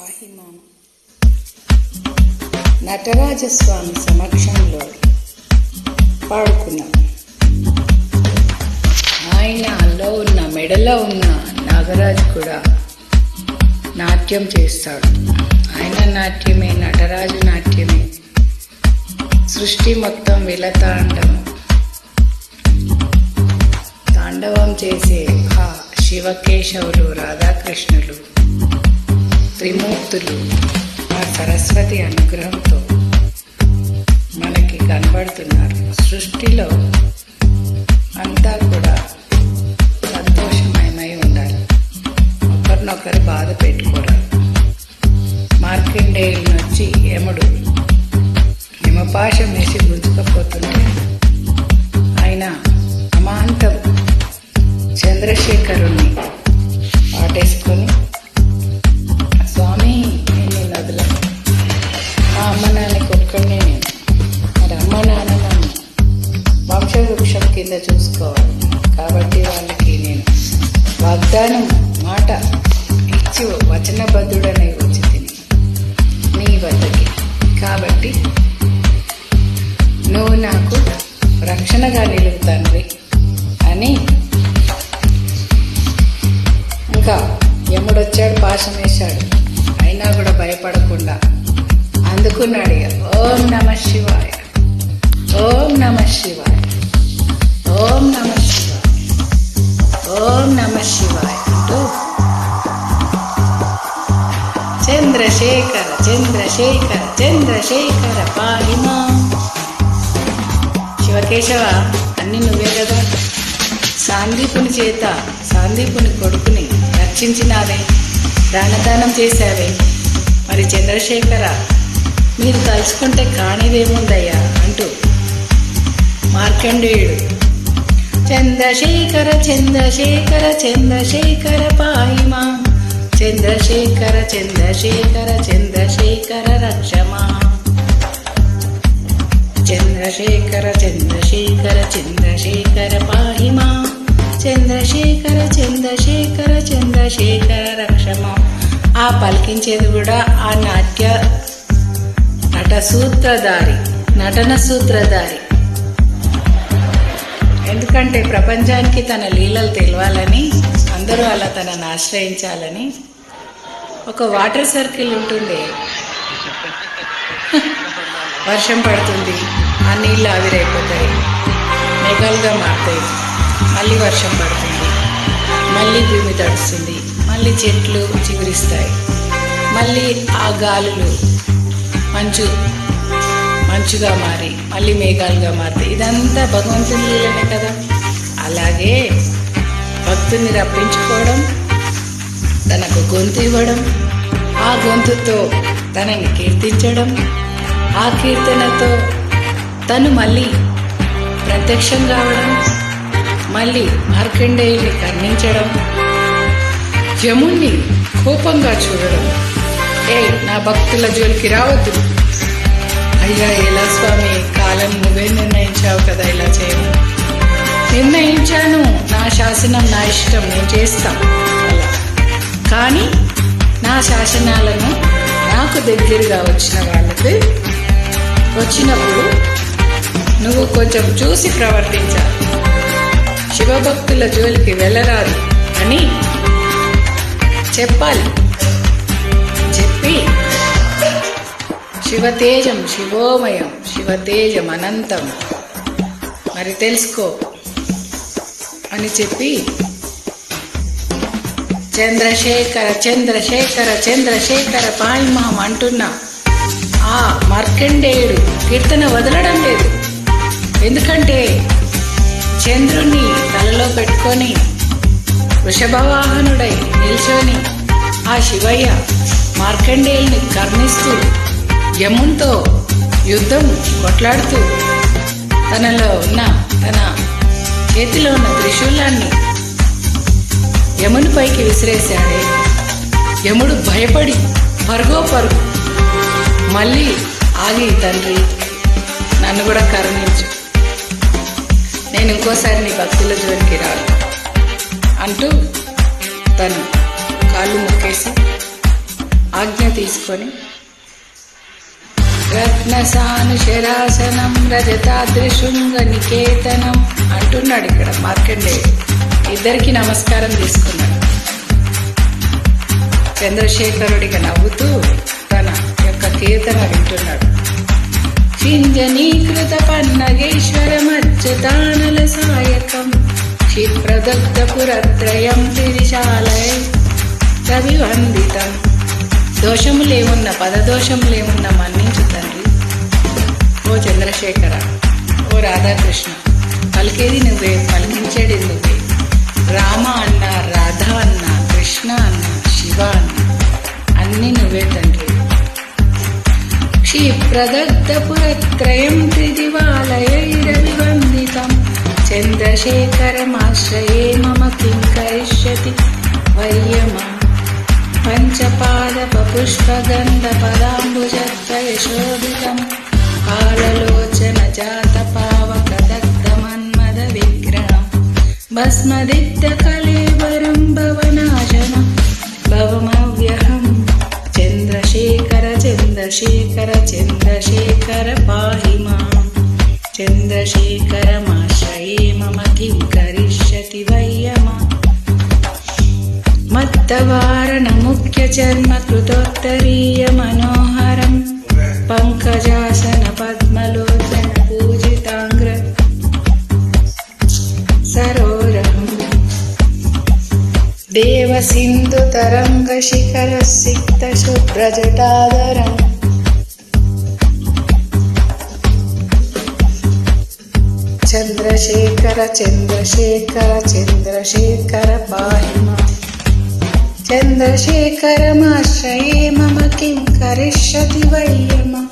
పాహిమాం నటరాజస్వామి సమక్షంలో పాడుకున్నాం. ఆయనలో ఉన్న మెడలో ఉన్న నాగరాజు కూడా నాట్యం చేస్తాడు. ఆయన నాట్యమే నటరాజు నాట్యమే. సృష్టి మొత్తం విలతాండము తాండవం చేసే ఆ శివకేశవులు రాధాకృష్ణులు త్రిమూర్తులు ఆ సరస్వతి అనుగ్రహంతో మనకి కనబడుతున్నారు. సృష్టిలో అంతా కూడా సంతోషమయమై ఉండాలి. ఒకరినొకరు బాధ పెట్టుకోవడం. మార్కండేయుని వచ్చి యముడు హిమపాశం వేసి గుంజుకపోతుంటే ఆయన అమాంతం చంద్రశేఖరుణ్ణి కింద కాబట్టి వాళ్ళకి నేను వాగ్దానం మాట ఇచ్చి వచనబద్ధుడనే వచ్చి తిని నీ వద్దకి కాబట్టి నువ్వు నాకు రక్షణగా నిలువు అని ఇంకా యముడొచ్చాడు పాశం వేశాడు అయినా కూడా భయపడకుండా అందుకున్నాడు ఓం నమ శివాయ ఓం నమ శివాయ చంద్రశేఖర చంద్రశేఖర చంద్రశేఖర పాహిమా. శివకేశవ అన్ని నువ్వే కదా. సాందీపుని చేత సాందీపుని కొడుకుని రక్షించినావే దానదానం చేశావే. మరి చంద్రశేఖర మీరు తలుచుకుంటే కానిదేముందయ్యా అంటూ మార్కండేయుడు. చంద్రశేఖర చంద్రశేఖర చంద్రశేఖర పాయిమా చంద్రశేఖర చంద్రశేఖర చంద్రశేఖర రక్షమా? చంద్రశేఖర చంద్రశేఖర చంద్రశేఖర పాహిమా? చంద్రశేఖర చంద్రశేఖర చంద్రశేఖర రక్షమా? ఆ పలికించేది కూడా ఆ నాట్య నట సూత్రధారి నటన సూత్రధారి. ఎందుకంటే ప్రపంచానికి తన లీలలు తెలవాలని అందరూ అలా తనను ఆశ్రయించాలని ఒక వాటర్ సర్కిల్ ఉంటుండే. వర్షం పడుతుంది ఆ నీళ్ళు ఆవిరైపోతాయి మేఘాలుగా మారుతాయి. మళ్ళీ వర్షం పడుతుంది. మళ్ళీ భూమి తడుస్తుంది. మళ్ళీ చెట్లు చిగురిస్తాయి. మళ్ళీ ఆ గాలులు మంచు మంచుగా మారి మళ్ళీ మేఘాలుగా మారుతాయి. ఇదంతా భగవంతుని లీలనే కదా. అలాగే భక్తుని రప్పించుకోవడం గొంతు ఇవ్వడం ఆ గొంతుతో తనని కీర్తించడం ఆ కీర్తనతో తను మళ్ళీ ప్రత్యక్షం కావడం మళ్ళీ మార్కండేయుని కర్ణించడం యముణ్ణి కోపంగా చూడడం. ఏ నా భక్తుల జోలికి రావద్దు. అయ్యా ఎలా స్వామి కాలం నువ్వే నిర్ణయించావు కదా ఇలా చేయను నిర్ణయించాను. నా శాసనం నా ఇష్టం నేను చేస్తాను కానీ నా శాసనాలను నాకు దగ్గరగా వచ్చిన వాళ్ళకి వచ్చినప్పుడు నువ్వు కొంచెం చూసి ప్రవర్తించాలి శివభక్తుల జోలికి వెళ్ళరాదు అని చెప్పాలి. చెప్పి శివతేజం శివోమయం శివతేజం అనంతం. మరి తెలుసుకో అని చెప్పి చంద్రశేఖర చంద్రశేఖర చంద్రశేఖర పాయిమాం అంటున్నా. ఆ మార్కండేయుడు కీర్తన వదలడం లేదు. ఎందుకంటే చంద్రుణ్ణి తలలో పెట్టుకొని వృషభవాహనుడై నిల్చొని ఆ శివయ్య మార్కండేయుని కర్ణిస్తూ యముంతో యుద్ధం కొట్లాడుతూ తనలో ఉన్న తన చేతిలో ఉన్న త్రిశూలాన్ని యముని పైకి విసిరేశాడే యముడు భయపడి పరుగో పరుగు మళ్ళీ ఆగి తండ్రి నన్ను కూడా కరుణించు. నేను ఇంకోసారి నీ భక్తుల జోలికి రాను. అంటూ తను కాళ్ళు మొక్కేసి ఆజ్ఞ తీసుకొని రత్నసానుశరాసనం రజతాద్రిశృంగ నికేతనం అంటున్నాడు ఇక్కడ మార్కండేయుడు. ఇద్దరికి నమస్కారం తీసుకున్నాడు చంద్రశేఖరుడిగా నవ్వుతూ తన యొక్క కీర్తన వింటున్నాడు. చింజనీకృత పన్నగేశ్వరమచ్యుతానల సాయకం క్షిప్రదత్తపురత్రయం పురత్రయం త్రిశాలయ రవివందితం. దోషములేమున్న పదదోషములేమున్న మన్నించు తండ్రి. ఓ చంద్రశేఖర ఓ రాధాకృష్ణ పలికేది నువ్వే పలికించేది నువ్వే. రామ అన్న రాధా అన్న కృష్ణ అన్న శివ అన్న అన్నీ నువ్వే తండ్రి. క్షిప్రదత్తపురత్రయం త్రిదివాలయైరవివందితం చంద్రశేఖరమాశ్రయే మమ కిం కరిష్యతి వయ్యమా పంచపాదపుష్పగంధపదాంబుజత్రయశోభితం కాళలోచన జాతపా భస్మదిత్తకలేవరం భవనాశన భవమవ్యహం చంద్రశేఖర చంద్రశేఖర చంద్రశేఖర పాహి మాం చంద్రశేఖరమాశ్రయే మమ కిం కరిష్యతి వయ్యమా. మత్తవారణముఖ్యచర్మకృతోత్తరీయ సరో देवसिन्धुतरङ्गशिखरसिक्तशुभ्रजटादरम्। चन्द्रशेखर चन्द्रशेखर चन्द्रशेखर पाहि माम् चन्द्रशेखरमाश्रये मम किं करिष्यति वय्यम